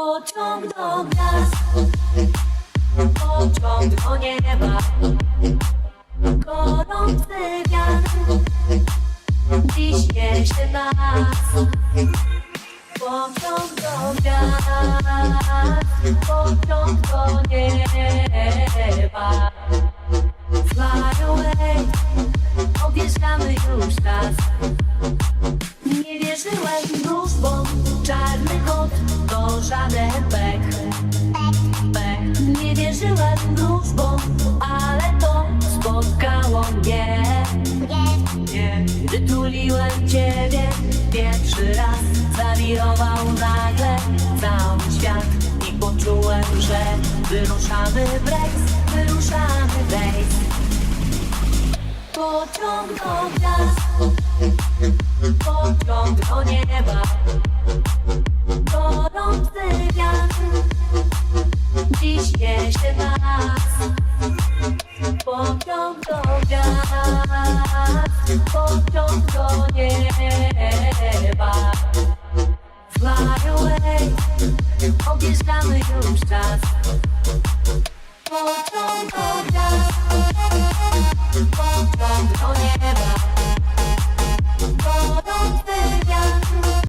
Pociąg do gwiazd Pociąg do nieba. Gorący wiatr. Dziś niesie nas. Pociąg do gwiazd Pociąg żaden pech. Pech. Nie wierzyłem wróżbom Ale to spotkało mnie. Nie. Wytuliłem ciebie Pierwszy raz Zawirował nagle Cały świat I poczułem, że Wyruszamy w rejs Wyruszamy w rejs. Pociąg do gwiazd niesie nas. Pociąg do Fly away Objeżdżamy już czas